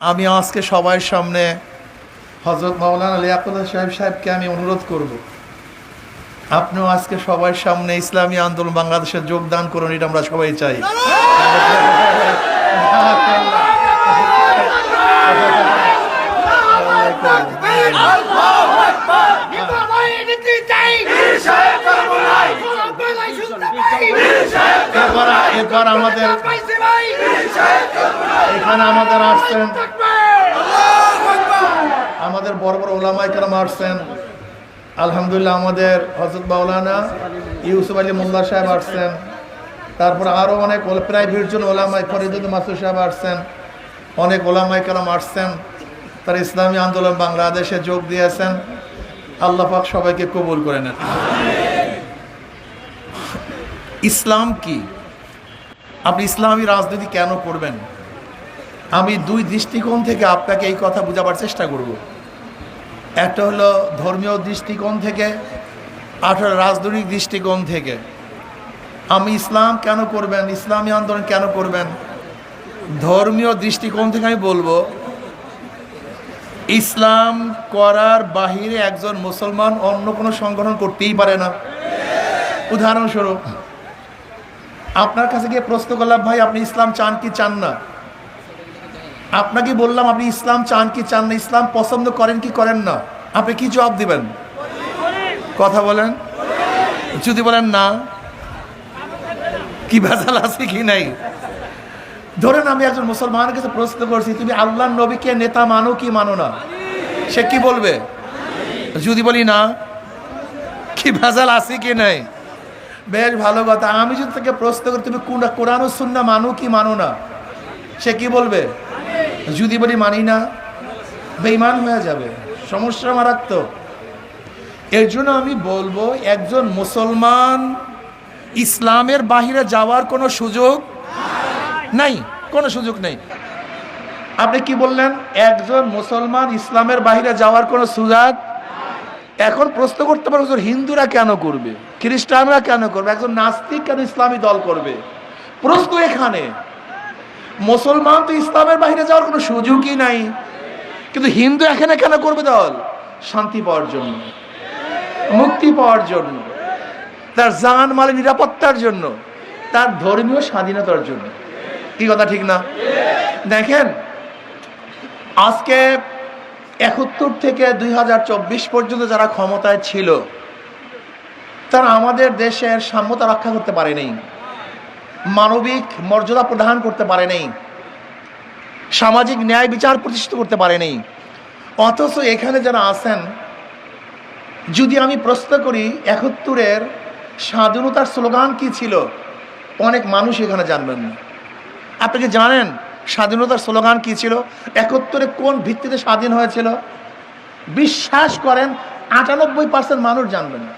আমি আজকে সবার সামনে হজরত মাওলানা লিয়াকুল্লাহ সাহেব সাহেবকে আমি অনুরোধ করব। আপনিও আজকে সবার সামনে ইসলামী আন্দোলন বাংলাদেশে যোগদান করুন এটা আমরা সবাই চাই। এরপর এরপর আমাদের এখানে আমাদের আসছেন। আমাদের বড় বড় ওলামাই কেরাম আসছেন। আলহামদুলিল্লাহ আমাদের হজরত মাওলানা ইউসুফ আলী মোল্লা সাহেব আসছেন। তারপর আরও অনেক প্রায় জন ওলামাই ফরিদুল মাসুদ সাহেব আসছেন। অনেক ওলামাই কেরাম আসছেন। তারা ইসলামী আন্দোলন বাংলাদেশে যোগ দিয়েছেন। আল্লাহ পাক সবাইকে কবুল করে নেন। ইসলাম কি? আপনি ইসলামী রাজনীতি কেন করবেন? আমি দুই দৃষ্টিকোণ থেকে আপনাকে এই কথা বোঝাবার চেষ্টা করব। একটা হলো ধর্মীয় দৃষ্টিকোণ থেকে আর রাজনৈতিক দৃষ্টিকোণ থেকে। আমি ইসলাম কেন করবেন, ইসলামী আন্দোলন কেন করবেন? ধর্মীয় দৃষ্টিকোণ থেকে আমি বলব, ইসলাম করার বাহিরে একজন মুসলমান অন্য কোনো সংগঠন করতেই পারে না। উদাহরণস্বরূপ, আপনার কাছে গিয়ে প্রশ্ন করলাম, ভাই, আপনি ইসলাম চান কি চান না? আপনাকে বললাম, আপনি ইসলাম চান কি চান না, ইসলাম পছন্দ করেন কি করেন না, আপনি কি জবাব দিবেন? কথা বলেন। যদি বলেন না, কি ভেজাল আছে কি নাই? ধরেন আমি একজন মুসলমানের কাছে প্রশ্ন করছি, তুমি আল্লাহ নবীকে নেতা মানো কি মানো না? সে কি বলবে? যদি বলি না, কি ভেজাল আছে কি নাই? বেশ ভালো কথা। আমি যদি তাকে প্রশ্ন করি, তুমি কোরআন সুন্না মানো কি মানো না, সে কি বলবে? যদি বলি মানি না বেইমান হয়ে যাবে, সমস্যা মারাত্মক। এর জন্য আমি বলব, একজন মুসলমান ইসলামের বাহিরে যাওয়ার কোনো সুযোগ নাই, কোনো সুযোগ নেই। আপনি কি বললেন? একজন মুসলমান ইসলামের বাহিরে যাওয়ার কোনো সুযোগ? এখন প্রশ্ন করতে পারো হিন্দুরা কেন করবে? খ্রিস্টানরা কেন করবে? একজন নাস্তিক কেন ইসলামী দল করবে? প্রশ্ন এখানে। মুসলমান তো ইসলামের বাইরে যাওয়ার কোনো সুযোগই নাই। কিন্তু হিন্দু এখানে কেন করবে দল? শান্তি পাওয়ার জন্য, মুক্তি পাওয়ার জন্য, তার জান মালের নিরাপত্তার জন্য, তার ধর্মীয় স্বাধীনতার জন্য। কি কথা, ঠিক না? দেখেন, আজকে একাত্তর থেকে দুই হাজার চব্বিশ পর্যন্ত যারা ক্ষমতায় ছিল, তারা আমাদের দেশের সাম্যতা রক্ষা করতে পারেনি। মানবিক মর্যাদা প্রদান করতে পারে পারেনি সামাজিক ন্যায় বিচার প্রতিষ্ঠিত করতে পারে পারেনি অথচ এখানে যারা আছেন, যদি আমি প্রশ্ন করি, একাত্তরের স্বাধীনতার স্লোগান কি ছিল? অনেক মানুষ এখানে জানবেন না। আপনি কি জানেন স্বাধীনতার স্লোগান কি ছিল? একাত্তরে কোন ভিত্তিতে স্বাধীন হয়েছিল? বিশ্বাস করেন, আটানব্বই পার্সেন্ট মানুষ জানবেন না।